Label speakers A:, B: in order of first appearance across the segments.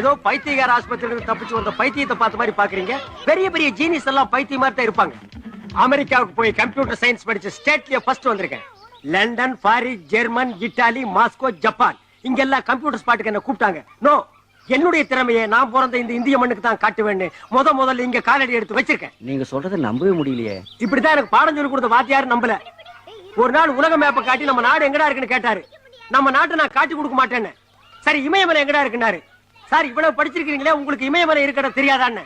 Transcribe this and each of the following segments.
A: ஏதோ பைத்தியகார ஆஸ்பத்திரியில தப்பிச்சு வந்த பைத்தியத்தை பார்த்த மாதிரி பாக்குறீங்க பெரிய பெரிய ஜீனிஸ் எல்லாம் பைத்தியம் மாதிரி தான் இருப்பாங்க. அமெரிக்காவுக்கு போய் கம்ப்யூட்டர் சயின்ஸ் படிச்ச ஸ்டேட்லயே ஃபர்ஸ்ட் வந்திருக்கேன். London Paris German Italy Moscow Japan. இங்க எல்லாம் கம்ப்யூட்டர் ஸ்பாட்டுக்கு என்ன கூப்பிட்டாங்க. நோ என்னுடைய திறமையை நான் பிறந்த இந்த இந்திய மண்ணுக்கு தான் காட்டுவேன்னு முத முதல்ல இங்க காலடி எடுத்து வச்சிருக்கேன்.
B: நீங்க சொல்றதை நம்பவே முடியலையே.
A: இப்படித்தான் எனக்கு பாடம் சொல்லி கொடுத்த வாத்தியார் நம்பல. ஒரு நாள் உலக மேப்பை காட்டி நம்ம நாடு எங்கடா இருக்குன்னு கேட்டாரு. நம்ம நாட்டை நான் காட்டி கொடுக்க மாட்டேன்னு. சரி இமயமலை எங்கடா இருக்குன்னாரு. சார் இவ்வளவு படிச்சிருக்கீங்களே உங்களுக்கு இமயமலை இருக்கட தெரியாதான்னு.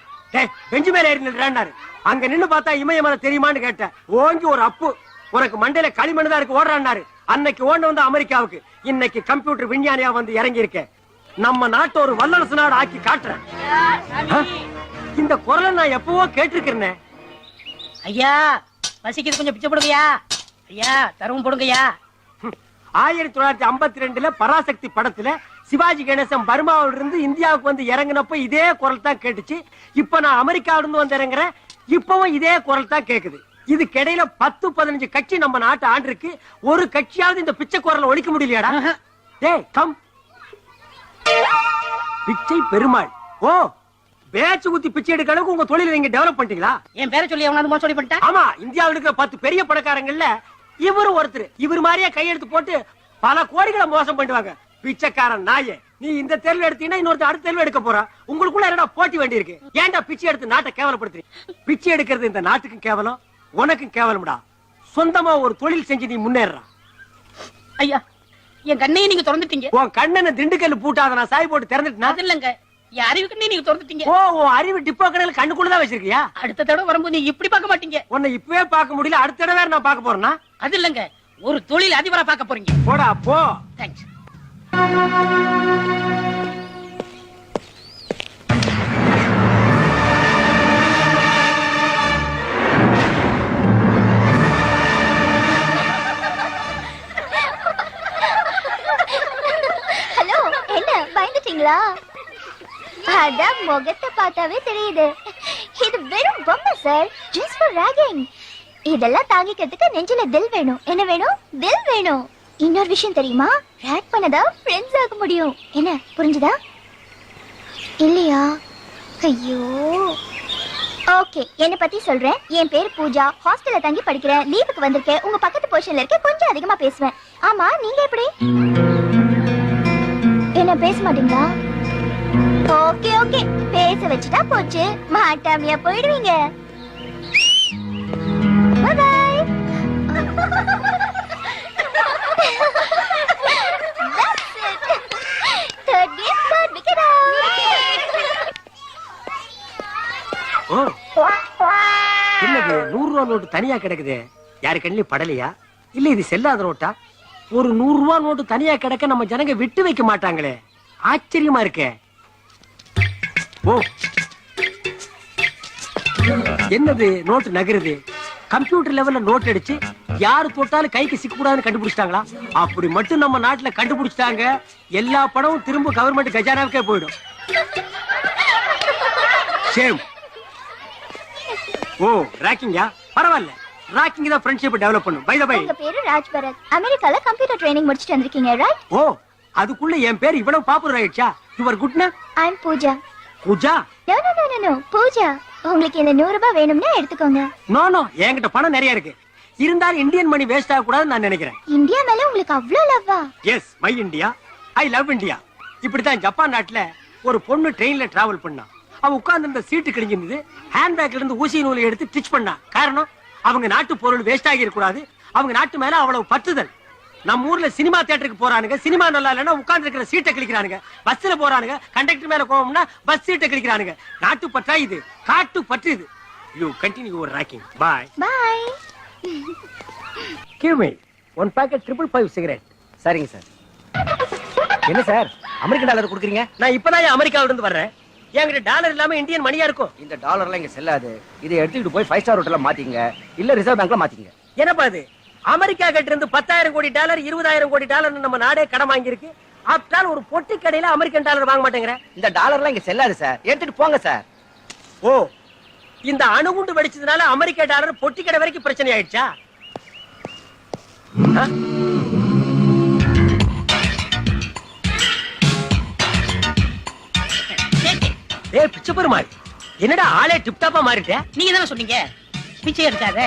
A: பெஞ்சு மேல ஏறி நின்றாரு அங்க நின்னு பார்த்தா இமயமலை தெரியுமான்னு கேட்டேன். ஓங்கி ஒரு அப்பு. உனக்கு மண்டையில களிமண் தான் இருக்கு ஓடுறான்னாரு. அன்னைக்கு ஓண்டு வந்து அமெரிக்காவுக்கு. இன்னைக்கு கம்ப்யூட்டர் விஞ்ஞானியா வந்து இறங்கி இருக்கேன் நம்ம நாட்டை ஒரு வல்லரசு நாடு ஆக்கி காட்டுறேன்? இந்த குரலை நான் எப்பவோ கேட்டிருக்கிறேனே.
C: ஐயா பசிக்குது கொஞ்சம் பிச்சை போடுங்கய்யா. ஐயா தரவும் போடுங்கய்யா.
A: ஆயிரத்தி தொள்ளாயிரத்தி ஐம்பத்தி ரெண்டுல பராசக்தி படத்துல சிவாஜி கணேசன் பர்மாவில இருந்து இந்தியாவுக்கு வந்து இறங்கினப்ப இதே குரல் தான் கேட்டுச்சு. இப்ப நான் அமெரிக்காவில இருந்து வந்து இறங்குறேன். இப்பவும் இதே குரல் தான் கேக்குது. இதுக்கு இடையில பத்து பதினஞ்சு கட்சி நம்ம நாட்டு ஆண்டிருக்கு. ஒரு கட்சியாவது இந்த பிச்சை குரலை ஒழிக்க முடியலையாடா? டேய் கம். பிச்சை பெருமாள். ஓ பேச்சு குத்தி பிச்சை எடுக்க அளவுக்கு உங்க தொழிலை நீங்க டெவலப் பண்ணிட்டீங்களா?
C: என் பேரை சொல்லி அவனாவது மோசடி பண்ணிட்டேன்
A: ஆமா இந்தியாவுல இருக்கிற பத்து பெரிய பணக்காரங்கள்ல இவரு ஒருத்தர். இவர் மாதிரியே கையெழுத்து போட்டு பல கோடிகளை மோசம் பண்ணுவாங்க பிச்சைக்காரன் நாயே. நீ இந்த தேர்வு எடுத்தீங்கன்னா இன்னொருத்தர் அடுத்த தேர்வு எடுக்க போறா. உங்களுக்குள்ள என்னடா போட்டி வேண்டி இருக்கு? ஏன்டா பிச்சை எடுத்து நாட்டை கேவலப்படுத்துறீங்க பிச்சை எடுக்கிறது இந்த நாட்டுக்கும் கேவலம் உனக்கும் கேவலம்டா. சொந்தமா ஒரு தொழில் செஞ்சு நீ முன்னேறா
C: ஐயா என் கண்ணையை நீங்க திறந்துட்டீங்க.
A: உன் கண்ணனை திண்டுக்கல் பூட்டாத நான் சாய் போட்டு திறந்துட்டா
C: அது இல்லங்க. என் அறிவு கண்ணையை நீங்க திறந்துட்டீங்க.
A: ஓ உன் அறிவு டிப்போ கடையில கண்ணுக்குள்ளதான் வச்சிருக்கியா?
C: அடுத்த தடவை வரும்போது நீங்க இப்படி பார்க்க மாட்டீங்க.
A: உன்னை இப்பவே பார்க்க முடியல அடுத்த தடவை நான் பார்க்க போறேன்னா?
C: அது இல்லங்க. ஒரு தொழில் அதிபரா பார்க்க போறீங்க.
A: போடா போ.
C: தேங்க்ஸ்
D: ஹலோ என்ன பயந்துட்டீங்களா? அதான் முகத்தை பார்த்தாவே தெரியுது. இது வெறும் பொம்மை சார் ஜஸ்ட் ஃபார் ராகிங் இதெல்லாம் தாங்கிக்கிறதுக்கு நெஞ்சில தில் வேணும். என்ன வேணும்? தில் வேணும். இன்னொரு விஷயம் தெரியுமா? ரேக் பண்ணதா ஃப்ரெண்ட்ஸ் ஆக முடியும். என்ன புரிஞ்சுதா? இல்லையா? ஐயோ. ஓகே என்ன பத்தி சொல்றேன். என் பேர் பூஜா. ஹாஸ்டல்ல தங்கி படிக்கிறேன். லீவுக்கு வந்திருக்கேன். உங்க பக்கத்து போர்ஷன்ல இருக்க கொஞ்சம் அதிகமா பேசுவேன். ஆமா நீங்க எப்படி? என்ன பேச மாட்டீங்களா? ஓகே ஓகே பேச வச்சுட்டா போச்சு. மாட்டாமையா போயிடுவீங்க. Bye bye. That's it. Third game, third wicket
A: ஓ என்னது நூறு ரூபா நோட்டு தனியா கிடக்குது? யாரு கண்ணிலும் படலையா? இல்ல இது செல்லாத நோட்டா? ஒரு நூறு ரூபா நோட்டு தனியா கிடக்க நம்ம ஜனங்க விட்டு வைக்க மாட்டாங்களே. ஆச்சரியமா இருக்கே. ஓ. என்னது நோட்டு நகருது? கம்ப்யூட்டர் லெவல்ல நோட் அடிச்சு யாரு தொட்டாலும் கைக்கு சிக்க கூடாதுன்னு கண்டுபிடிச்சிட்டாங்களா? அப்படி மட்டும் நம்ம நாட்டுல கண்டுபிடிச்சிட்டாங்க எல்லா பணமும் திரும்ப கவர்மெண்ட் கஜானாவுக்கே போயிடும். சேம் ஓ ராக்கிங்கா பரவாயில்ல. ராக்கிங் தான் ஃப்ரெண்ட்ஷிப் டெவலப் பண்ணும். பை பை
D: உங்க பேரு ராஜ் பரத் அமெரிக்கால கம்ப்யூட்டர் ட்ரைனிங் முடிச்சிட்டு வந்திருக்கீங்க ரைட்
A: ஓ அதுக்குள்ள என் பேர் இவ்வளவு பாப்புலர் ஆயிடுச்சா? Your குட்னா
D: I am Pooja
A: Pooja
D: no no no no Pooja உங்களுக்கு இந்த நூறு ரூபாய் வேணும்னா எடுத்துக்கோங்க.
A: நோ நோ என்கிட்ட பணம் நிறைய இருக்கு. இருந்தாலும் இந்தியன் மணி வேஸ்ட் ஆக கூடாதுன்னு நான் நினைக்கிறேன்.
D: இந்தியா மேல உங்களுக்கு அவ்வளவு லவ்வா
A: yes my India I love India இப்படித்தான் ஜப்பான் நாட்டுல ஒரு பொண்ணு ட்ரெயின்ல டிராவல் பண்ணா. அவ உட்கார்ந்து இருந்த சீட்டு கிழிஞ்சிருந்தது ஹேண்ட்பேக்ல இருந்து ஊசி நூலை எடுத்து ஸ்டிச் பண்ணா. காரணம் அவங்க நாட்டு பொருள் வேஸ்ட் ஆகி கூடாது. அவங்க நாட்டு மேல அவ்வளவு பற்றுதல். நம்ம ஊர்ல சினிமா தியேட்டருக்கு போறானுங்க. சினிமா நல்லா இல்லைன்னா உட்கார்ந்து இருக்கிற சீட்டை கிழிக்கிறானுங்க. பஸ்ல போறானுங்க. கண்டக்டர் மேல கோவம்னா பஸ் சீட்டை கிழிக்கிறானுங்க. நாட்டு பற்றா இது? காட்டு பற்று இது. You continue your ragging boy
D: bye
A: give me one packet triple five cigarette
B: சரிங்க சார் என்ன சார் அமெரிக்கன் டாலர் கொடுக்குறீங்க?
A: நான் இப்பதான் அமெரிக்காவில இருந்து வர்றேன்? என்கிட்ட டாலர் இல்லாம இந்தியன் மணியா இருக்கும்?
B: இந்த டாலர்லாம் இங்க செல்லாது. இதை எடுத்துக்கிட்டு போய் ஃபைவ் ஸ்டார் ஹோட்டல்ல மாத்திங்க இல்ல ரிசர்வ் பேங்க்ல மாத்திங்க
A: என்னப்பா இது? அமெரிக்கா கிட்ட இருந்து பத்தாயிரம் கோடி டாலர் இருபதாயிரம் கோடி டாலர் நம்ம நாடே கடன் வாங்கியிருக்கு. ஆப்டால் ஒரு பொட்டி கடையில அமெரிக்கன் டாலர் வாங்க மாட்டேங்கிற.
B: இந்த டாலர்லாம் இங்க செல்லாது சார். எடுத்துட்டு போங்க சார்.
A: ஓ இந்த அணுகுண்டு வெடிச்சதுனால அமெரிக்கா டாலர் பொட்டி கடை வரைக்கும் பிரச்சனை ஆயிடுச்சா? ஏய் பிச்சை பெருமாள். என்னடா ஆளே டிப்டாப்பா மாறிட்ட?
C: நீங்க தானே சொன்னீங்க? பிச்சை எடுக்காத.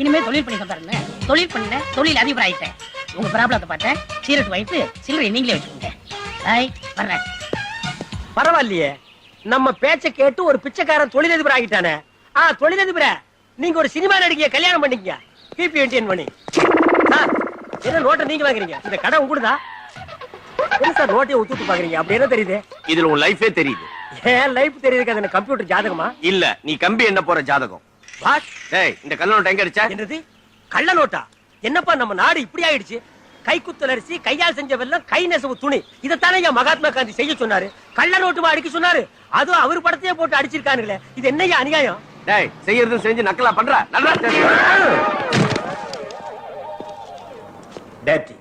C: இனிமே தொழில் பண்ணி சம்பாருங்க தொழில் பண்ண தொழில் அதிபர் ஆயிட்டேன் உங்க ப்ராப்ளத்தை பார்த்தேன். சீரட் வாங்கிட்டு சில்லறை நீங்களே வச்சுக்கோங்க. ஹாய் வர்றேன்.
A: பரவாயில்லையே. நம்ம பேச்ச கேட்டு ஒரு பிச்சைக்காரன் தொழிலதிபர் ஆகிட்டானே. ஆ தொழிலதிபர நீங்க ஒரு சினிமா நடிகைய கல்யாணம் பண்ணிக்கங்க. பிபி என்டிஎன் பண்ணி சார் என்ன நோட்டை நீங்க வாங்குறீங்க? இந்த கடை உங்களுதா? என்ன சார் நோட்டையை ஒத்துட்டு பாக்குறீங்க. அப்படி என்ன தெரியுது?
E: இதுல உன் லைஃபே தெரியுது.
A: ஏன் லைஃப் தெரியுதுக்கு அது கம்ப்யூட்டர் ஜாதகமா?
E: இல்ல நீ கம்பி என்ன போற ஜாதகம்?
A: வாட்
E: டேய் இந்த கல்லூரி எங்க அடிச்ச?
A: என்னது? கள்ள நோட்டா என்னப்பா நம்ம நாடு இப்படி ஆயிடுச்சு? கைக்குத்தல் அரிசி கையால் செஞ்ச வெல்லம் கை நெசவு துணி. இதைத்தானே ஐயா மகாத்மா காந்தி செய்ய சொன்னாரு? கள்ள நோட்டுமா அடிக்க சொன்னாரு? அதுவும் அவர் படத்தையே போட்டு அடிச்சிருக்கானுங்களே. இது என்னய்யா அநியாயம்?
E: டேய் செய்யறது செஞ்சு நக்கலா பண்ற? நல்லா தெரியும்.
A: டேட்டி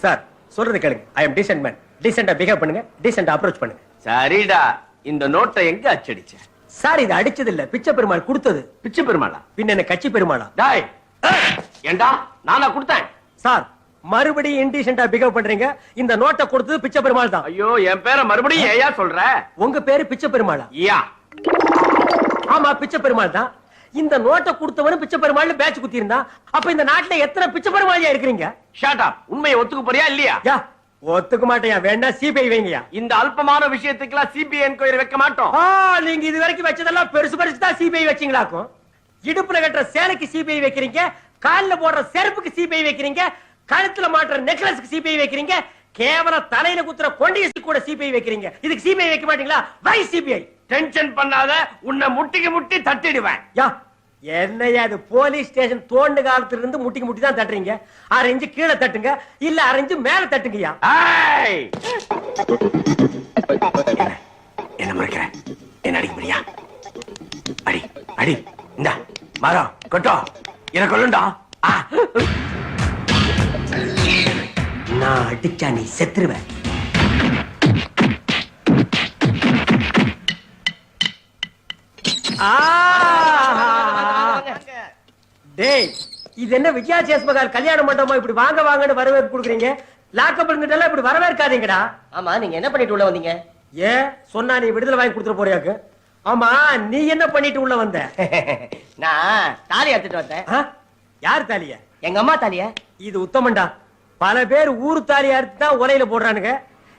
A: சார் சொல்றது கேளுங்க. ஐ அம் டீசென்ட் மேன் டீசெண்டா பிஹேவ் பண்ணுங்க. டீசெண்டா அப்ரோச் பண்ணுங்க.
E: சரிடா. இந்த நோட்டை எங்க அச்சடிச்ச?
A: சார் இது அடிச்சது இல்ல பிச்சை பெருமாள் கொடுத்தது.
E: பிச்சை பெருமாளா?
A: பின்ன என்ன கட்சி பெருமாளா?
E: டேய் ஏண்டா? நானா கொடுத்தேன்.
A: சார் மறுபடியும் இன்டீசெண்டா பிஹேவ் பண்றீங்க. இந்த நோட்டை கொடுத்தது பிச்சை பெருமாள் தான்.
E: ஐயோ என் பேரை மறுபடியும் ஏயா சொல்ற?
A: உங்க பேரு பிச்சை பெருமாளா?
E: யா.
A: ஆமா பிச்சை பெருமாள் தான். இந்த நோட்டை கொடுத்தவனும் பிச்சை பெருமாள்னு பேட்ச் குத்தி இருந்தான் அப்ப இந்த நாட்டுல எத்தனை பிச்சை பெருமாளியா இருக்கிறீங்க?
E: ஷாட் அப் உண்மையை ஒத்துக்க போறியா இல்லையா?
A: ஒத்துக்க மாட்டேயா? வேணா சிபிஐ வைங்கயா
E: இந்த அல்பமான விஷயத்துக்குலாம் சிபிஐ என்கொயரி வைக்க மாட்டோம்.
A: நீங்க இது வரைக்கும் வச்சதெல்லாம் பெருசு பெருசு தான் சிபிஐ வச்சீங்களாக்கும். இடுப்புல கட்டுற சேலைக்கு சிபிஐ வைக்கிறீங்க கால்ல போடுற செருப்புக்கு சிபிஐ வைக்கிறீங்க கழுத்துல மாட்டுற நெக்லஸ்க்கு சிபிஐ வைக்கிறீங்க கேவல தலையில குத்துற கொண்டியசி கூட சிபிஐ வைக்கிறீங்க. இதுக்கு சிபிஐ வைக்க மாட்டீங்களா? வை சிபிஐ
E: டென்ஷன் பண்ணாத உன்னை முட்டிக்கு முட்டி தட்டிடுவேன்.
A: யா என்னையா அது போலீஸ் ஸ்டேஷன் தோண்டு காலத்துல இருந்து முட்டிக்கு முட்டி தான் தட்டுறீங்க? அரைஞ்சு கீழே தட்டுங்க இல்ல அரைஞ்சு மேல தட்டுங்கய்யா.
E: ஏய்!
A: என்ன முறைக்கிற என்ன அடிக்க முடியா அடி அடி இந்த மரம் கொட்டோ என்ன கொல்லுண்டா. ஆ. நான் அடிச்சா நீ செத்துருவ. ஆஹா. டேய் இது என்ன விஜயா சேஸ்மகால் கல்யாண மண்டபமா இப்படி வாங்க வாங்கன்னு வரவேற்பு கொடுக்குறீங்க? லாக்கப்படுங்கிட்ட எல்லாம் இப்படி வரவேற்காதீங்கடா.
F: ஆமா நீங்க என்ன பண்ணிட்டு உள்ள வந்தீங்க?
A: ஏன் சொன்னா நீ விடுதலை வாங்கி கொடுத்துட போறியாக்கு? ஆமா நீ என்ன பண்ணிட்டு உள்ள வந்த?
F: நான் தாலி எடுத்துட்டு வந்தேன்?
A: யார் தாலிய?
F: எங்க அம்மா தாலிய?
A: இது உத்தமண்டா பல பேர் ஊரு தாலி அறுத்து தான் உலையில போடுறானுங்க.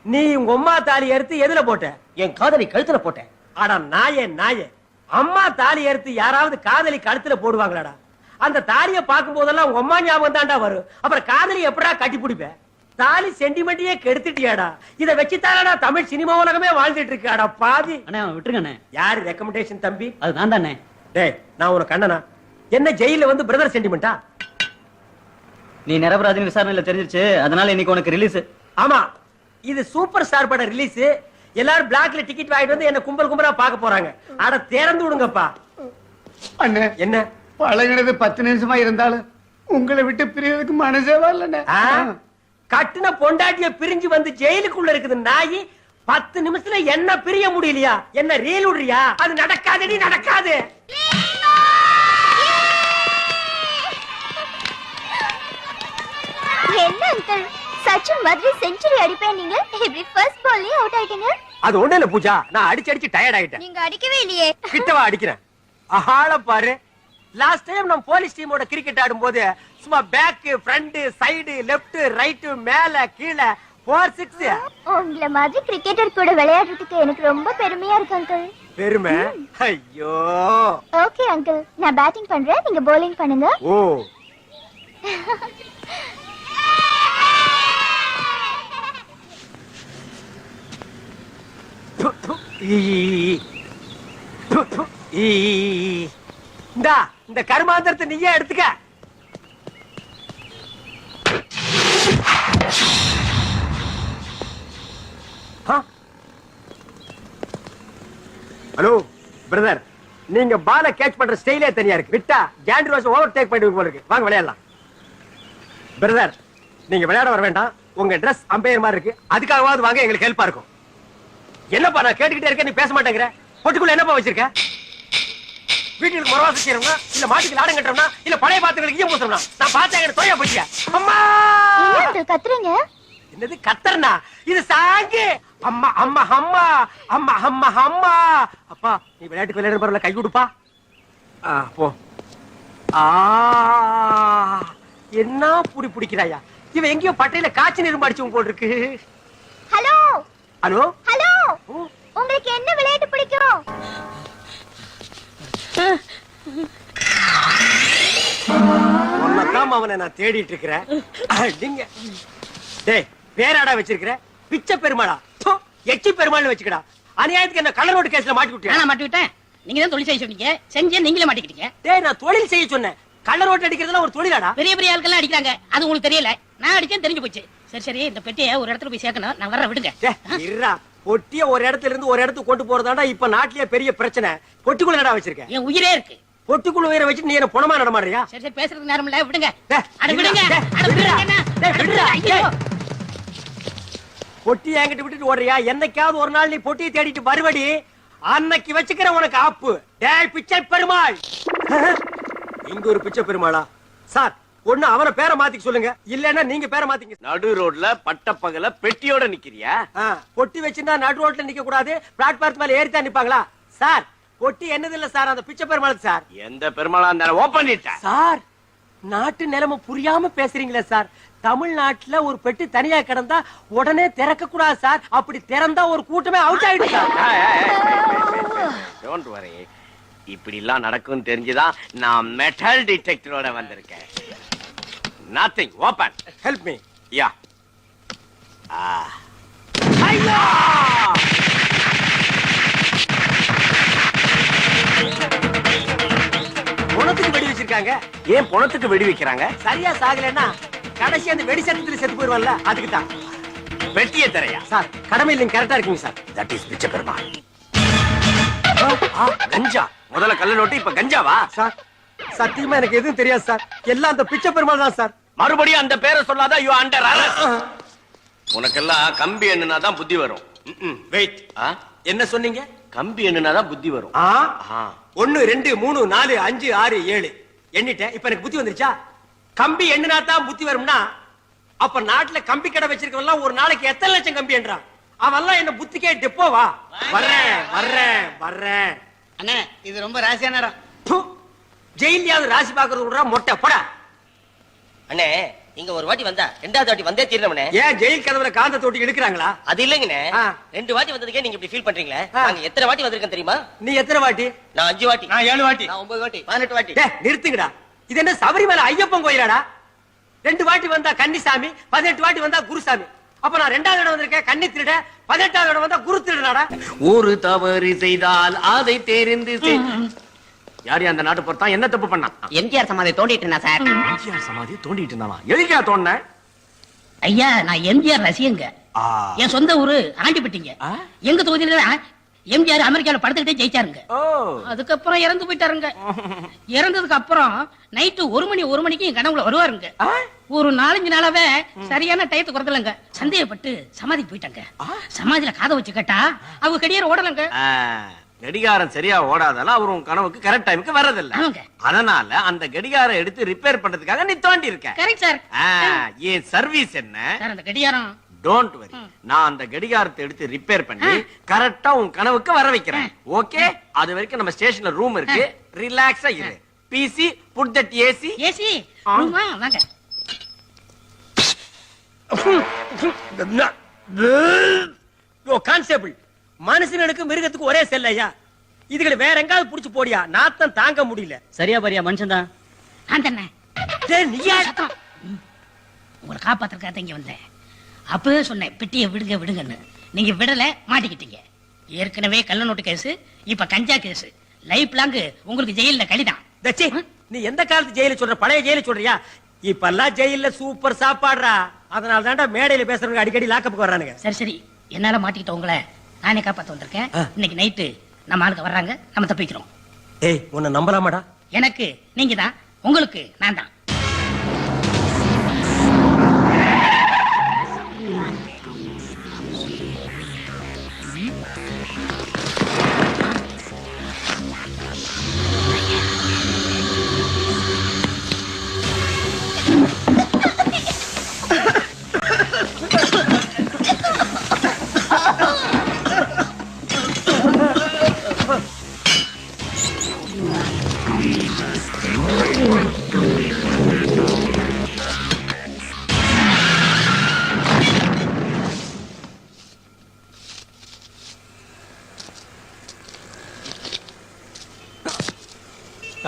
A: நீ உங்க அம்மா தாலி அறுத்து எதுல போட்ட?
F: என் காதலி கழுத்துல போட்டேன்.
A: அட நாயே நாயே. அம்மா தாலி அறுத்து யாராவது காதலி கழுத்துல போடுவாங்களாடா? அந்த தாலிய பார்க்கும் போதெல்லாம் உங்க அம்மா ஞாபகம் தான்டா வரும். அப்புறம் காதலி எப்படா கட்டி பிடிப்ப? தாலி சென்டிமெண்ட்டையே கெடுத்துட்டியாடா. இத வச்சு தானடா தமிழ் சினிமா உலகமே வாழ்ந்துட்டு இருக்காடா பாதி
C: அண்ணா விட்டுருங்க அண்ணே
A: யாரு ரெக்கமெண்டேஷன் தம்பி?
C: அது நான் தானே.
A: டேய் நான் உனக்கு அண்ணனா? என்ன ஜெயில வந்து பிரதர் சென்டிமெண்டா
G: நீ நிரபராதின்னு விசாரணையில தெரிஞ்சிருச்சு. அதனால இன்னைக்கு உனக்கு ரிலீஸ்
A: ஆமா. இது சூப்பர் ஸ்டார் பட ரிலீஸ் எல்லாரும் பிளாக்ல டிக்கெட் வாங்கிட்டு வந்து என்ன கும்பல் கும்பலா பார்க்க போறாங்க. அட திறந்து விடுங்கப்பா.
H: அண்ணே.
A: என்ன?
H: பழகினது பத்து நிமிஷமா இருந்தாலும் உங்களை விட்டு பிரியறதுக்கு மனசே வரலண்ணே?
A: கட்டுன பொண்டாட்டிய பிரிஞ்சு வந்து ஜெயிலுக்குள்ள இருக்குது நாயி பத்து நிமிஷத்துல என்ன பிரிய முடியலையா? என்ன ரீல் விடுறியா? அது நடக்காதடி நடக்காது.
D: என்ன அங்கிள்? சச்சின் மாதிரி செஞ்சுரி அடிப்பேன் நீங்க? இப்படி ஃபர்ஸ்ட் பால்லயே அவுட் ஆயிட்டீங்க.
A: அது ஒண்ணு இல்ல பூஜா. நான் அடிச்சு அடிச்சு டயர்ட் ஆயிட்டேன்.
D: நீங்க அடிக்கவே இல்லையே.
A: கிட்டவா அடிக்கிறேன். ஆள பாரு. லாஸ்ட் டைம் நம்ம போலீஸ் டீமோட கிரிக்கெட் ஆடும்போது சும்மா back front side left right மேல கீழே ஃபோர் சிக்ஸ்
D: உங்களை மாதிரி கிரிக்கெட்டர் கூட விளையாடுறதுக்கு எனக்கு ரொம்ப பெருமையா இருக்கு அங்கிள்
A: பெருமை? ஐயோ.
D: ஓகே அங்கிள் நான் பேட்டிங் பண்றேன். நீங்க bowling பண்ணுங்க.
A: ஓ. து, து, ஈ, து, து, ஈ. இந்தா இந்த கருமாந்திரத்தை நீயே எடுத்துக்க. ஆ? ஹலோ பிரதர் நீங்க பால கேட்ச் பண்ற ஸ்டைலே தனியா இருக்கு. விட்டா ஜாண்டி ரோஸ் ஓவர் டேக் பண்ணிட்டு போல இருக்கு வாங்க விளையாடலாம். பிரதர் நீங்க விளையாட வர வேண்டாம். உங்க ட்ரெஸ் அம்பையர் மாதிரி இருக்கு. அதுக்காகவாது வாங்க எங்களுக்கு ஹெல்ப்பா இருக்கும். என்னப்பா நான் கேட்டுக்கிட்டே இருக்கேன் நீ பேச மாட்டேங்கிற. பொட்டுக்குள்ள என்னப்பா வச்சிருக்க? வீட்டுக்கு மரவாசம் செய்யறோம்னா இல்ல மாட்டுக்கு லாடம் கட்டுறோம்னா இல்ல பழைய பாத்திரங்களுக்கு ஈயம் பூசுறோம்னா நான் பார்த்தேன் எனக்கு தோயா போச்சியா அம்மா!
D: கத்துறீங்க?
A: என்னது கத்தர்னா இது சாங்கு! அம்மா அம்மா அம்மா! அம்மா அம்மா அம்மா! அப்பா நீ விளையாட்டுக்கு விளையாடு பரவாயில்ல கை கொடுப்பா. ஆ, போ. ஆ என்ன புடி பிடிக்கிறாயா? இவன் எங்கேயோ பட்டையில காய்ச்சி நிரும்பு அடிச்சவன் போல் இருக்கு.
D: ஹலோ!
A: ஹலோ?
D: ஹலோ! உங்களுக்கு என்ன விளையாட்டு பிடிக்கும்?
A: உன்னதான் அவனை நான் தேடிட்டு இருக்கிறேன். அடிங்க டேய் பேராடா வச்சிருக்கிற? பிச்சை பெருமாளா? எச்சி பெருமாள்னு வச்சுக்கடா. அநியாயத்துக்கு என்ன கலர் ரோடு கேஸ்ல மாட்டி விட்டியா?
C: நானா மாட்டி விட்டேன். நீங்க தான் தொழில் செய்ய சொன்னீங்க. செஞ்சே நீங்களே மாட்டிக்கிட்டீங்க.
A: டேய் நான் தொழில் செய்ய சொன்னேன். கலர் ரோட்டு அடிக்கிறதுலாம் ஒரு தொழிலாடா.
C: பெரிய பெரிய ஆட்கள்லாம் அடிக்கிறாங்க. அது உங்களுக்கு தெரியல. நான் அடிச்சேன் தெரிஞ்சு போச்சு. சரி சரி இந்த பெட்டியை ஒரு இடத்துல போய் சேர்க்கணும். நான் வர விடுங்க.
A: பொட்டிய ஒரு இடத்துல இருந்து ஒரு இடத்துக்கு கொண்டு போறதாடா இப்ப நாட்டிலேயே பெரிய பிரச்சனை. பொட்டிக்குள்ள என்னடா வச்சிருக்க?
C: என் உயிரே இருக்கு.
A: பொட்டிக்குள்ள உயிரை வச்சுட்டு நீ என்ன புணமா நடமாடுறியா?
C: சரி சரி பேசுறதுக்கு நேரம் இல்ல விடுங்க. அட விடுங்க. அட. விடுங்க. ஐயோ.
A: பொட்டி என்கிட்ட விட்டுட்டு ஓடுறியா? என்னைக்காவது ஒரு நாள் நீ பொட்டியை தேடிட்டு வருவடி. அன்னைக்கு வச்சுக்கிற உனக்கு ஆப்பு. டேய் பிச்சை பெருமாள். இங்க ஒரு பிச்சை பெருமாளா? சார் ஒண்ணு அவன பேரை மாத்திக்க சொல்லுங்க. இல்லன்னா நீங்க பேரை மாத்திக்க
E: நடு ரோட்ல பட்டப்பகல பெட்டியோட நிக்கிறியா?
A: பொட்டி வச்சிருந்தா நடு ரோட்ல நிக்க கூடாது. பிளாட்பாரத்து மேல ஏறி தான் நிப்பாங்களா? சார் பொட்டி என்னது இல்ல சார்? அந்த பிச்சை பெருமாள் சார்.
E: எந்த பெருமாளா இருந்தாலும் ஓபன் பண்ணிட்ட?
A: சார் நாட்டு நிலைமை புரியாம பேசுறீங்களே சார். தமிழ்நாட்டுல ஒரு பெட்டி தனியா கிடந்தா உடனே திறக்க கூடாது சார். அப்படி திறந்தா ஒரு கூட்டமே அவுட்
E: வரி இப்படி எல்லாம் நடக்கும் தெரிஞ்சுதான் நான் மெட்டல் டிடெக்டரோட வந்திருக்கேன். நத்திங் ஓபன்
A: ஹெல்ப் மீ
E: யா
A: ஐயா உனத்துக்கு வெடி வச்சிருக்காங்க.
E: ஏன் பணத்துக்கு வெடி வைக்கிறாங்க?
A: சரியா சாகலைன்னா கடைசி அந்த வெடி சத்தத்துல செத்து போயிருவான்ல அதுக்கு தான்.
E: பெட்டியை தரையா?
A: சார் கடமை இல்லைங்க கரெக்டா இருக்கீங்க சார்.
E: தட் இஸ் பிச்சை பெருமாள் கஞ்சா. முதல்ல கல்ல நோட்டு இப்ப கஞ்சாவா?
A: சார் சத்தியமா எனக்கு எதுவும் தெரியாது சார். எல்லாம் அந்த பிச்சை பெருமாள் தான் சார்.
E: மறுபடியும் அந்த பேரை சொல்லாத? யூ அண்டர் உனக்கெல்லாம் கம்பி எண்ணுனா தான் புத்தி வரும்.
A: வெயிட்? என்ன சொன்னீங்க?
E: கம்பி எண்ணுனா தான் புத்தி வரும்.
A: ஒன்னு ரெண்டு மூணு நாலு அஞ்சு ஆறு ஏழு. எண்ணிட்டேன். இப்ப எனக்கு புத்தி வந்துருச்சா? கம்பி எண்ணினா தான் புத்தி வரும்னா அப்ப நாட்டுல கம்பி கடை வச்சிருக்கவன் ஒரு நாளைக்கு எத்தனை லட்சம் கம்பி என்றான்? அவன்லாம் என்ன புத்திக்கே டெப்போவா வர்றேன் வர்றேன் வர்றேன்.
F: அண்ணே இது ரொம்ப ராசியான இடம்
A: ப்பு. ஜெயிலியாவது ராசி பாக்குறது விடுறா மொட்டை. போடா.
F: அண்ணே இங்க ஒரு வாட்டி வந்தா ரெண்டாவது வாட்டி வந்தே தீரணும்ண்ணே.
A: ஏன் ஜெயில் கதவுல காந்த தொட்டி எடுக்கிறாங்களா
F: அது இல்லைங்கண்ணே. ரெண்டு வாட்டி வந்ததுக்கே நீங்க இப்படி ஃபீல் பண்றீங்களே. நாங்க எத்தனை வாட்டி வந்திருக்கேன் தெரியுமா?
A: நீ எத்தனை வாட்டி?
F: நான் அஞ்சு வாட்டி.
A: நான் ஏழு வாட்டி.
F: நான் ஒன்பது வாட்டி. பதினெட்டு வாட்டி.
A: டேய், நிறுத்துங்கடா. இது என்ன சபரிமலை ஐயப்பன் கோயிலாடா? ரெண்டு வாட்டி வந்தா கன்னிசாமி பதினெட்டு வாட்டி வந்தா குருசாமி. அப்ப நான் ரெண்டாவது இடம் வந்திருக்கேன் கன்னி திருட பதினெட்டாவது இடம் வந்தா குரு திருடனாடா
E: ஒரு தவறு செய்தால் அதை தெரிந்து யார் அந்த நாட்டு பொறுத்தான்? என்ன தப்பு பண்ணான்?
C: எம்ஜிஆர் சமாதி தோண்டிட்டு இருந்தா சார்.
E: எம்ஜிஆர் சமாதி தோண்டிட்டு இருந்தானா? எதுக்கா தோண்ட
C: ஐயா நான் எம்ஜிஆர் ரசிகங்க. என் சொந்த ஊரு ஆண்டிப்பட்டிங்க? எங்க தொகுதியில எம்ஜிஆர் அமெரிக்கால படுத்துக்கிட்டே ஜெயிச்சாருங்க. அதுக்கப்புறம் இறந்து போயிட்டாருங்க. இறந்ததுக்கு அப்புறம் நைட்டு ஒரு மணி ஒரு மணிக்கு என் கனவுல வருவாருங்க. ஒரு நாலஞ்சு நாளாவே சரியான டயத்துக்கு வரதில்லைங்க. சந்தேகப்பட்டு சமாதிக்கு போயிட்டாங்க. சமாதியில காதை வச்சு கேட்டா அவங்க கடியார ஓடலங்க.
E: கடிகாரம் சரியா ஓடாதால அவர் உன் கனவுக்கு கரெக்ட் டைமுக்கு வர்றதில்ல. அதனால அந்த கடிகாரம் எடுத்து ரிப்பேர் பண்றதுக்காக நீ தோண்டி இருக்க.
C: கரெக்ட் சார்
E: ஆ, என் சர்வீஸ் என்ன?
C: சார் அந்த கடியாரம்
E: டோன்ட் வரி நான் அந்த கடிகாரத்தை எடுத்து ரிப்பேர் பண்ணி கரெக்டா உன் கனவுக்கு வர வைக்கிறேன். ஓகே அது வரைக்கும் நம்ம ஸ்டேஷன்ல ரூம் இருக்கு. ரிலாக்ஸா இரு. Busy put that AC
C: AC வாங்க.
A: யோ கான்ஸ்டபிள் மனுஷனுக்கு மிருகத்துக்கு ஒரே செல் ஐயா. இதுகளை வேற எங்காவது புடிச்சு போடியா? நாத்தம் தாங்க முடியல.
G: சரியா பாரியா மனுஷன் தான்.
C: உங்களை காப்பாத்துறதுக்காக இங்க வந்தேன். அப்பவே சொன்னேன் பெட்டியை விடுங்க விடுங்கன்னு. நீங்க விடல மாட்டிக்கிட்டீங்க. ஏற்கனவே கள்ள நோட்டு கேஸ் இப்ப கஞ்சா கேஸ். லைஃப் லாங் உங்களுக்கு ஜெயில்ல கழிதான்
A: நீ எந்த காலத்து ஜெயில சொல்ற? பழைய ஜெயில சொல்றியா? இப்பெல்லாம் ஜெயில சூப்பர் சாப்பாடுறா. அதனால தான்டா மேடையில பேசுறவங்க அடிக்கடி லாக்கப்புக்கு வர்றானுங்க.
C: சரி சரி. என்னால மாட்டிக்கிட்ட உங்களை நானே காப்பாத்த வந்திருக்கேன். இன்னைக்கு நைட்டு நம்ம ஆளுங்க வர்றாங்க. நம்ம தப்பிக்கிறோம்.
A: ஏய் உன்னை நம்பலாமாடா?
C: எனக்கு நீங்க தான் உங்களுக்கு நான் தான்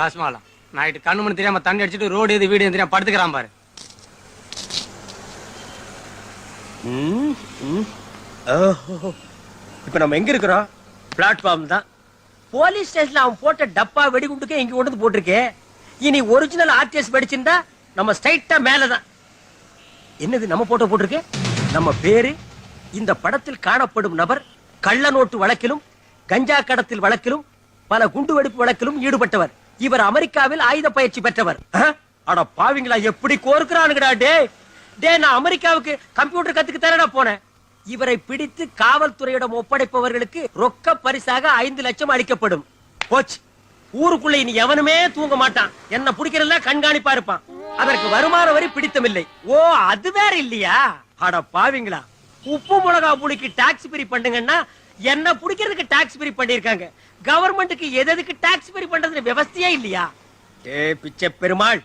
A: தாஸ்மாலா நைட்டு கண்ணு மணி தெரியாம தண்ணி அடிச்சிட்டு ரோடு எது வீடு தெரியாம படுத்துக்கிறான் பாரு.
E: இப்ப நம்ம எங்க இருக்கிறோம்?
A: பிளாட்ஃபார்ம் தான். போலீஸ் ஸ்டேஷன்ல அவன் போட்ட டப்பா வெடிகுண்டுக்கே இங்க கொண்டு வந்து போட்டிருக்கே. இனி ஒரிஜினல் ஆர்டிஎஸ் வெடிச்சிருந்தா நம்ம ஸ்ட்ரைட்டா மேலதான். என்னது நம்ம போட்டோ போட்டிருக்கே? நம்ம பேரு இந்த படத்தில் காணப்படும் நபர் கள்ள நோட்டு வழக்கிலும் கஞ்சா கடத்தல் வழக்கிலும் பல குண்டு வெடிப்பு வழக்கிலும் ஈடுபட்டவர். இவர் அமெரிக்காவில் ஆயுத பயிற்சி பெற்றவர். அட பாவிங்களா எப்படி கோர்க்கிறானுங்கடா டே. டே நான் அமெரிக்காவுக்கு கம்ப்யூட்டர் கத்துக்கு தரடா போனேன். இவரை பிடித்து காவல்துறையிடம் ஒப்படைப்பவர்களுக்கு ரொக்க பரிசாக ஐந்து லட்சம் அளிக்கப்படும். போச்சு. ஊருக்குள்ள இனி எவனுமே தூங்க மாட்டான். என்ன பிடிக்கிறதுல கண்காணிப்பா இருப்பான். அதற்கு வருமான வரி பிடித்தமில்லை. ஓ அது வேற இல்லையா? அட பாவிங்களா உப்பு மிளகா புளிக்கு டாக்ஸ் பிரி பண்ணுங்கன்னா என்ன பிடிக்கிறதுக்கு டாக்ஸ் பிரி பண்ணிருக்காங்க கவர்மெண்ட்டுக்கு எது எதுக்கு டாக்ஸ் பிரி பண்றதுன்னு விவஸ்தையே இல்லையா? டே பிச்சை பெருமாள்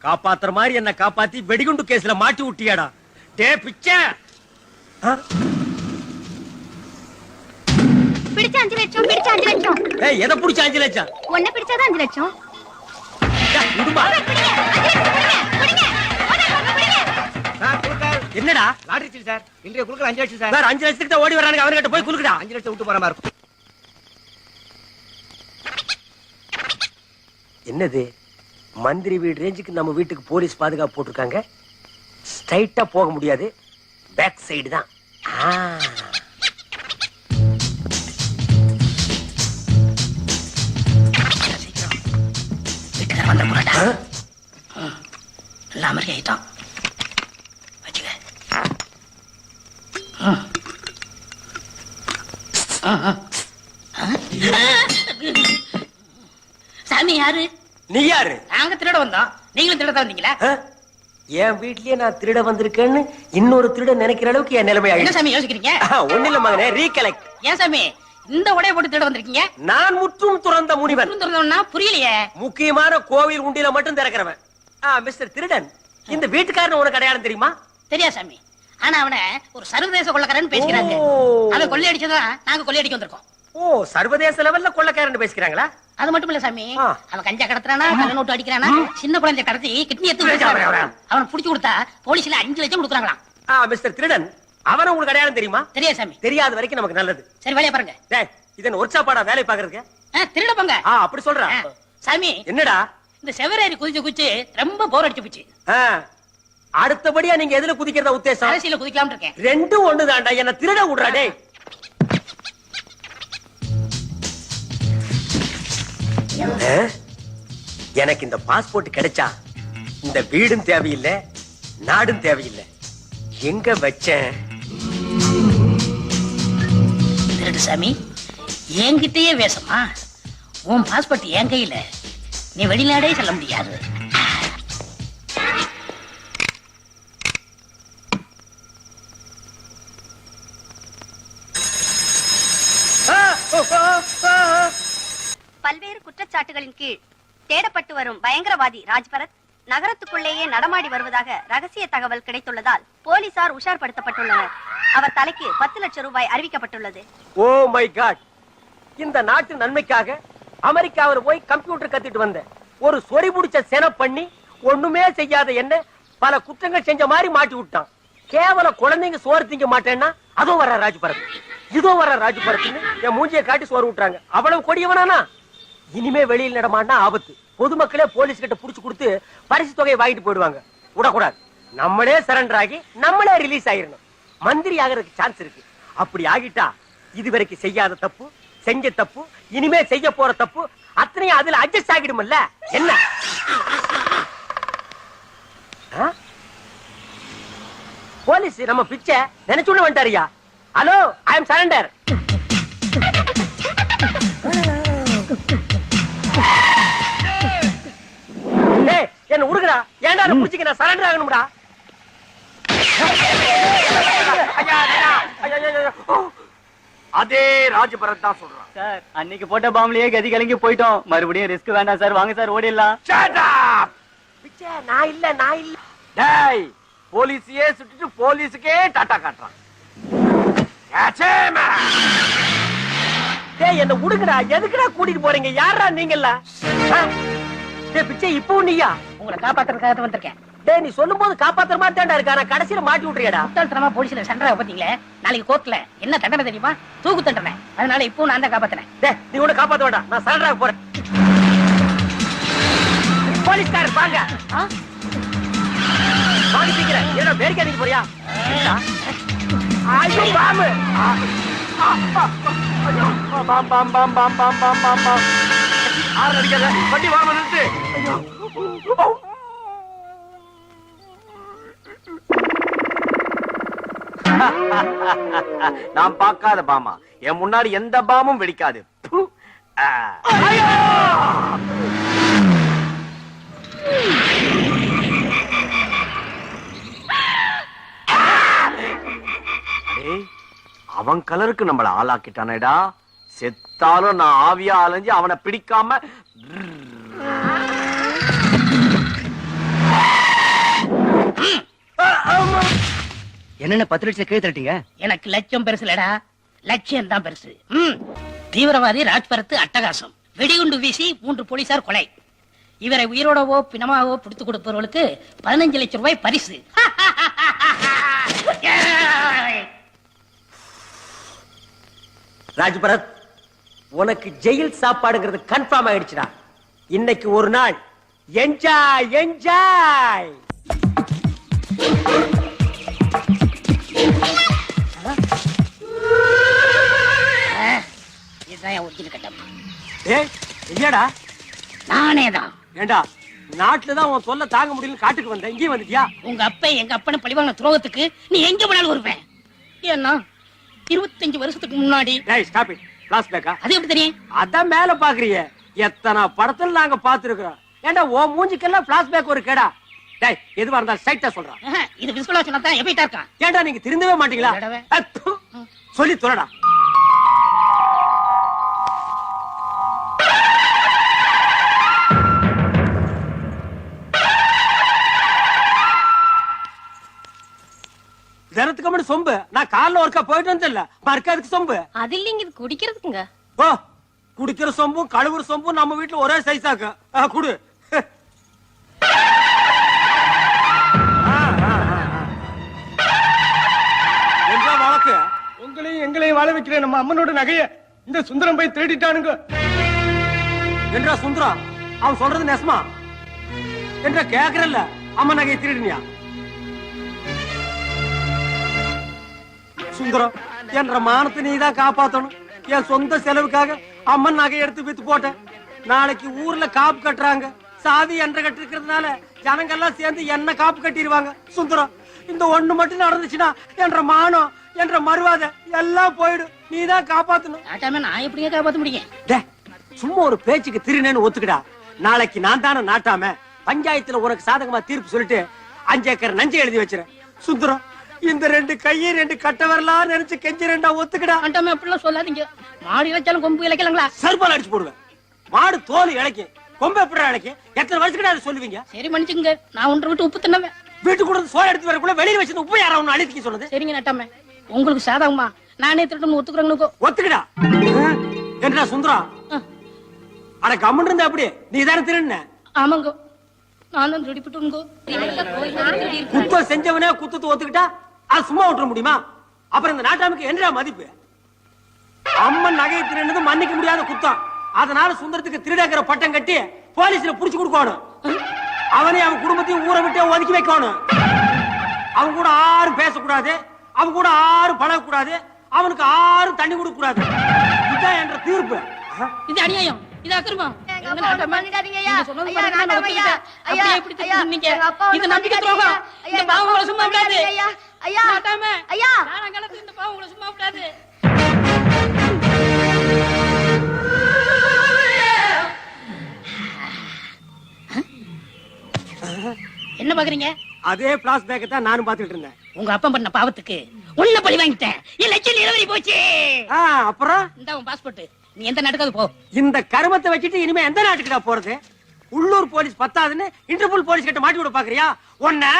A: காப்பாத்துற மாதிரி என்ன காப்பாத்தி வெடிகுண்டு கேஸ்ல மாட்டி விட்டியாடா டே பிச்சை?
D: பிடிச்ச அஞ்சு லட்சம் பிடிச்ச அஞ்சு லட்சம்.
A: ஏய் எதை புடிச்ச அஞ்சு லட்சம்?
D: ஒன்ன பிடிச்சாதான் அஞ்சு லட்சம்.
A: விடுமா?
D: அஞ்சு
A: என்னடா?
B: Lottery sheet sir. இன்றைய குழுக்கள் அஞ்சு லட்சம் சார்.
A: வேற அஞ்சு லட்சத்துக்கு தான் ஓடி வரானுங்க. அவர்கிட்ட போய் குலுக்குடா.
B: அஞ்சு லட்சம் விட்டு போற மாதிரி இருக்கும்.
A: என்னது? மந்திரி வீடு ரேஞ்சுக்கு நம்ம வீட்டுக்கு போலீஸ் பாதுகாப்பு போட்டிருக்காங்க. ஸ்ட்ரைட்டா போக முடியாது. பேக் சைடு தான்.
C: நல்ல அமெரிக்க ஐட்டம் வச்சுக்க ம். ம், ம். ஆ? சாமி யாரு?
A: நீ யாரு?
C: நாங்க திருட வந்தோம். நீங்களும் திருட வந்தீங்களா?
A: ஆ? என் வீட்லயே நான் திருட வந்திருக்கேன்னு இன்னொரு திருட நினைக்கிற அளவுக்கு என் நிலைமை
C: என்ன
A: ஆயிடுச்சு.
C: சாமி யோசிக்கிறீங்க?
A: ஒண்ணு இல்ல மகனே ரீகலெக்ட்
C: ஏன் சாமி? இந்த உடைய போட்டு திருட வந்திருக்கீங்க?
A: நான் முற்றும் துறந்த முனிவன்.
C: திறந்தோம்னா புரியலையே.
A: முக்கியமான கோவில் உண்டியில மட்டும் திறக்கிறவன். ஆ, மிஸ்டர் திருடன் இந்த வீட்டுக்காரன் உனக்கு அடையாளம் தெரியுமா?
C: தெரியா சாமி. ஆனா அவனை ஒரு சர்வதேச கொள்ளக்காரன் பேசிக்கிறாங்க.
A: ஓ.
C: அவன் கொள்ளையடிச்சதான் நாங்க கொள்ளையடிக்க வந்திருக்கோம்.
A: ஓ சர்வதேச லெவல்ல கொள்ளக்காரன் பேசிக்கிறாங்களா?
C: அது மட்டும் இல்ல சாமி. அவன் கஞ்சா கடத்துறானா கள்ள நோட்டு அடிக்கிறானா சின்ன குழந்தை கடத்தி கிட்னி எடுத்து அவன். புடிச்சு கொடுத்தா போலீஸ்ல அஞ்சு லட்சம் கொடுக்குறாங்களாம்.
A: மிஸ்டர் திருடன் அவன உங்களுக்கு அடையாளம் தெரியுமா?
C: தெரியா சாமி.
A: தெரியாத வரைக்கும் நமக்கு நல்லது.
C: சரி வேலையை பாருங்க.
A: இதன் ஒர்க்ஷாப்பாடா வேலை பாக்குறதுக்கு
C: திருட போங்க.
A: அப்படி சொல்றா.
C: ஆ, சாமி.
A: என்னடா?
C: இந்த செவரேறி குதிச்சு குதிச்சு ரொம்ப போர் அடிச்சு போச்சு.
A: அடுத்தபடியா நீங்க எதுல குதிக்கிறதா உத்தேசம்?
C: அரசியல குதிக்கலாம்னு இருக்கேன்.
A: ரெண்டும் ஒண்ணுதான்டா. என்ன திருட விடுறா. டேய்? எனக்கு இந்த பாஸ்போர்ட் கிடைச்சா இந்த வீடும் தேவையில்லை நாடும் தேவையில்லை. எங்க வச்சேன்?
C: திருடு சாமி. என்கிட்டயே வேஷமா? உன் பாஸ்போர்ட் என் கையில. நீ வெளிநாடே செல்ல முடியாது.
I: பல்வேறு குற்றச்சாட்டுகளின் கீழ் தேடப்பட்டு வரும் பயங்கரவாதி ராஜ்பரத் நகரத்துக்குள்ளேயே நடமாடி வருவதாக ரகசிய தகவல் கிடைத்துள்ளதால் போலீசார் உஷார்படுத்தப்பட்டுள்ளனர். அவர் தலைக்கு பத்து லட்சம் ரூபாய் அறிவிக்கப்பட்டுள்ளது.
A: Oh my God. இந்த நாட்டு நன்மைக்காக அமெரிக்காவில் போய் கம்ப்யூட்டர் கத்திட்டு வந்தேன் ஒரு சொறி பிடிச்ச சென பண்ணி ஒண்ணுமே செய்யாத என்ன பல குற்றங்கள் செஞ்ச மாதிரி மாட்டி விட்டான். கேவல குழந்தைங்க சோறு திங்க மாட்டேன்னா அதுவும் வர ராஜ்பரத். இதோ வர ராஜ்பரத்னு என் மூஞ்சியை காட்டி சோறு விட்டுறாங்க அவ்வளவு கொடியவனானா? இனிமே வெளியில் நடமாடினா ஆபத்து. பொதுமக்களே போலீஸ் கிட்ட புடிச்சு கொடுத்து பரிசு தொகையை வாங்கிட்டு போயிடுவாங்க. விடக்கூடாது. நம்மளே சரண்டர் ஆகி நம்மளே ரிலீஸ் ஆயிரணும். மந்திரி ஆகிறதுக்கு சான்ஸ் இருக்கு. அப்படி ஆகிட்டா இதுவரைக்கும் செய்யாத தப்பு செஞ்ச தப்பு இனிமே செய்ய போற தப்பு அத்தனையும் அதுல அட்ஜஸ்ட் ஆகிடுமல்ல. என்ன? ஆ? போலீஸ் நம்ம பிச்சை நினைச்சுள்ள வந்துட்டாரியா ஹலோ ஐ எம் சரண்டர் என்ன உடுங்கடா. ஏன்டா புடிச்சிக்க நான் சரண்டர் ஆகணும்டா.
E: அதே ராஜபரத் தான் சொல்றான்.
G: சார் அன்னைக்கு போட்ட பாம்புலயே கதி கலங்கி போயிட்டோம். மறுபடியும் ரிஸ்க் வேண்டாம் சார். வாங்க சார் ஓடிடலாம்.
A: நான் இல்ல நான் இல்ல.
E: டேய் போலீஸையே சுட்டுட்டு போலீஸுக்கே டாட்டா காட்டுறான்.
A: என்ன உடுங்கடா. எதுக்குடா கூட்டிட்டு போறீங்க? யாரா? டேய் பிச்சை இப்பவும் நீயா?
C: உங்களை காப்பாத்துறதுக்காக வந்திருக்கேன்.
A: டேய் நீ சொல்லும் போது காப்பாத்துற மாதிரி தான்டா இருக்கா? நான் கடைசியில மாட்டி விட்டுறியடா
C: முட்டாள்தனமா போலீஸ்ல சண்டை பாத்தீங்களே? நாளைக்கு கோர்ட்ல. என்ன தண்டனை தெரியுமா? தூக்கு தண்டனை. அதனால இப்போ நான் தான் காப்பாத்துறேன்.
A: டேய் நீ ஒண்ணு காப்பாத்த வேண்டாம். நான் சரண்டராக போறேன். போலீஸ்காரர் வாங்க.
C: ஆ?
A: வாங்க சீக்கிரம். பேரிக்கா நீங்க போறியா. ஐயோ பாம்பு bomb bomb bomb bomb bomb bomb bomb bomb
E: ஆறு அடிக்காத வண்டி வாம நிறுத்து நான் பார்க்காத பாமா. என் முன்னாடி எந்த பாமும் வெடிக்காது. ப்பு. ஆ. ஏய், அவன் கலருக்கு நம்மள ஆளாக்கிட்டானேடா. செத்தாலும் நான் ஆவியா அலைஞ்சு அவனை பிடிக்காம
B: என்னென்ன பத்து லட்சம் கீழே தட்டிங்க
C: எனக்கு லட்சம் பெருசுலடா லட்சியம் தான் பெருசு. ம். தீவிரவாதி ராஜ்பரத்து அட்டகாசம். வெடிகுண்டு வீசி மூன்று போலீசார் கொலை. இவரை உயிரோடவோ பிணமாவோ பிடித்து கொடுப்பவர்களுக்கு பதினஞ்சு லட்சம் ரூபாய் பரிசு.
A: ராஜ்பரத் உனக்கு ஜெயில் சாப்பாடுங்கிறது கன்ஃபார்ம் ஆயிடுச்சுடா. இன்னைக்கு ஒரு நாள். என்ஜாய் என்ஜாய்
C: இதுதான் என் ஒரிஜினல் கட்டம்
A: ஏய் இல்லையாடா
C: நானே தான்
A: ஏண்டா நாட்டுல தான் உன் தொல்லை தாங்க முடியல காட்டுக்கு வந்தேன் இங்கேயும் வந்துட்டியா?
C: உங்க அப்பா எங்க அப்பனை பழிவாங்க துரோகத்துக்கு நீ எங்க போனாலும் வருவேன் ஏன்னா இருபத்தஞ்சு வருஷத்துக்கு முன்னாடி. அது எப்படி தெரியும்?
A: அதான் மேல பாக்குறிய எத்தனை படத்துல நாங்க பாத்துருக்கோம் ஏண்டா ஓ மூஞ்சிக்கெல்லாம் பிளாஷ்பேக் ஒரு கேடா? டேய் எதுவா இருந்தாலும் ஸ்ட்ரைட்டா சொல்றான்
C: இது விசுவலா சொன்னா தான் எப்படிட்டா இருக்கான்
A: ஏண்டா நீங்க திருந்தவே மாட்டீங்களா. சொல்லி தொலைடா. தினத்துக்கு முன்னாடி சொம்பு. நான் காலைல ஒருக்கா போயிட்டு வந்தேன்ல மறுக்காதுக்கு சொம்பு.
I: அது இல்லைங்க இது குடிக்கிறதுக்குங்க.
A: ஓ குடிக்கிற சொம்பும் கழுவுற சொம்பும் நம்ம வீட்டுல ஒரே சைஸாக்கு ஆ, குடு ஆ, ஆ, ஆ, ஆ. எங்க வழக்கு?
H: உங்களையும் எங்களையும் வாழ வைக்கிற நம்ம அம்மனோட நகைய இந்த சுந்தரம் போய் தேடிட்டானுங்க
A: என்றா சுந்தரம்? அவன் சொல்றது நெசமா? என்றா கேக்குறல்ல? அம்மா நகையை திருடினியா? சுந்தரம் என்ற மானத்தை நீதான் காப்பாத்தணும். என் சொந்த செலவுக்காக அம்மன் நகையை எடுத்து வித்து போட்டேன். நாளைக்கு ஊர்ல காப்பு கட்டுறாங்க. சாதி என்ற கட்டிருக்கிறதுனால ஜனங்கெல்லாம் சேர்ந்து என்ன காப்பு கட்டிடுவாங்க? சுந்தரம் இந்த ஒண்ணு மட்டும் நடந்துச்சுன்னா என்ற மானம் என்ற மறுவாதை எல்லாம் போயிடும். நீதான் காப்பாத்தணும்.
C: நாட்டாம நான் எப்படிங்க காப்பாத்த முடியும்?
A: சும்மா ஒரு பேச்சுக்கு திருநேன்னு ஒத்துக்கடா. நாளைக்கு நான் தானே நாட்டாம பஞ்சாயத்துல உனக்கு சாதகமா தீர்ப்பு சொல்லிட்டு அஞ்சு ஏக்கர் நஞ்சை எழுதி வச்சிரேன் சுந்தரம் இந்த ரெண்டு கையை ரெண்டு கட்ட வரலாம் நினைச்சு கெஞ்சி ரெண்டா ஒத்துக்கடா.
C: நாட்டாம அப்படிலாம் சொல்லாதீங்க. மாடு இழைச்சாலும் கொம்பு இழைக்கலாங்களா?
A: சர்பால் அடிச்சு போடுவேன். மாடு தோல் இழைக்கும். கொம்பு எப்படி இழைக்கும்? எத்தனை வருஷத்துக்கு அதை சொல்லுவீங்க?
C: சரி மன்னிச்சுங்க நான் ஒன்று விட்டு உப்பு தின்னவேன்.
A: வீட்டுக்கு கூட சோறு எடுத்து வரக்குள்ள வெளியில வச்சு உப்பு யாரா ஒண்ணு அழுத்திக்க சொன்னது
C: சரிங்க நட்டாம. உங்களுக்கு சாதகமா நானே திருட்டு ஒத்துக்குறேங்க
A: ஒத்துக்கடா. என்னடா சுந்தரம்? அட கம்மன் இருந்தா அப்படி நீ தானே திருண்ண
C: ஆமாங்க. நானும் திருடிப்பிட்டுங்கோ
A: குத்தம் செஞ்சவனே குத்தத்தை ஒத்துக்கிட்டா? அது சும்மா விட்டுற முடியுமா? அப்புறம் இந்த நாட்டாமுக்கு என்ன மதிப்பு? அம்மன் நகையை திருடுனது மன்னிக்க முடியாத குத்தம். அதனால சுந்தரத்துக்கு திருடங்கிற பட்டம் கட்டி போலீஸ்ல புடிச்சு கொடுக்கணும். அவனே அவன் குடும்பத்தையும் ஊரை விட்டு ஒதுக்கி வைக்கணும். அவன் கூட ஆரும் பேசக்கூடாது. அவன் கூட ஆரும் பழகக்கூடாது. அவனுக்கு ஆரும் தண்ணி கொடுக்க கூடாது இதுதான் என்ற தீர்ப்பு.
C: இது அநியாயம். இது அக்கிரமம். இந்த பாவங்களை சும்மா சும்மா விடாது என்ன பாக்குறீங்க
A: அதே பிளாஸ் பேக்க தான் நானும் பாத்துட்டு இருந்தேன்
C: உங்க அப்பா பண்ண பாவத்துக்கு உன்ன பழி வாங்கிட்டேன் என் லட்சம் நிலவரி போச்சு
A: அப்புறம்
C: இந்த உன் பாஸ்போர்ட் நீ எந்த நாட்டுக்காவது போ.
A: இந்த கருமத்தை வச்சுட்டு இனிமே எந்த நாட்டுக்குடா போறது? உள்ளூர் போலீஸ் பத்தாதுன்னு இன்டர்போல் போலீஸ் கிட்ட மாட்டி விட பாக்குறியா? உன்ன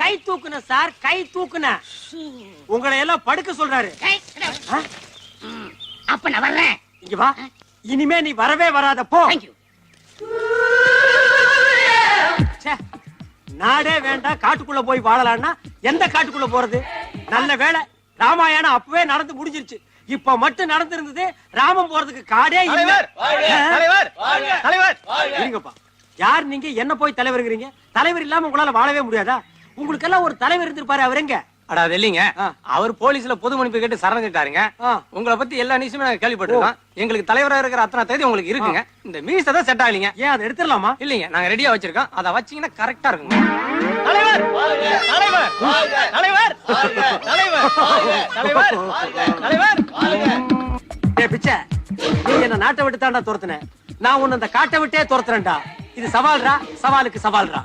A: கை தூக்குன சார் கை தூக்குன. உங்களை எல்லாம் படுக்க சொல்றாரு.
C: அப்ப நான் வர்றேன்.
A: இங்க வா. இனிமே நீ வரவே வராத போ. நாடே வேண்டாம் காட்டுக்குள்ள போய் வாழலாம்னா எந்த காட்டுக்குள்ள போறது? நல்ல வேளை ராமாயணம் அப்பவே நடந்து முடிஞ்சிருச்சு. இப்ப மட்டும் நடந்திருந்தது ராமன் போறதுக்கு காடே இல்ல. இருங்கப்பா. யார் நீங்க? என்ன போய் தலைவருங்கிறீங்க? தலைவர் இல்லாம உங்களால வாழவே முடியாதா? உங்களுக்கு எல்லாம் ஒரு தலைவர் இருந்திருப்பாரு அவர் எங்க?
J: அடா அது இல்லைங்க. அவர் போலீஸ்ல பொது மன்னிப்பு கேட்டு சரண் கேட்டாருங்க. உங்களை பத்தி எல்லா நியூஸுமே நாங்க கேள்விப்பட்டிருக்கோம். எங்களுக்கு தலைவரா இருக்கிற அத்தனை தேதி உங்களுக்கு இருக்குங்க. இந்த மீஸ் தான் செட் ஆகலீங்க.
A: ஏன் அதை எடுத்துடலாமா?
J: இல்லைங்க நாங்க ரெடியா வச்சிருக்கோம். அதை வச்சீங்கன்னா கரெக்டா இருக்குங்க. தலைவர்! தலைவர்! தலைவர்! தலைவர்! தலைவர்! தலைவர்!
A: டேய் பிச்சை. நீ என்ன நாட்டை விட்டு தாண்டா துரத்துன? நான் உன்னை அந்த காட்டை விட்டே துரத்துறேன்டா. இது சவால்ரா? சவாலுக்கு சவால்ரா?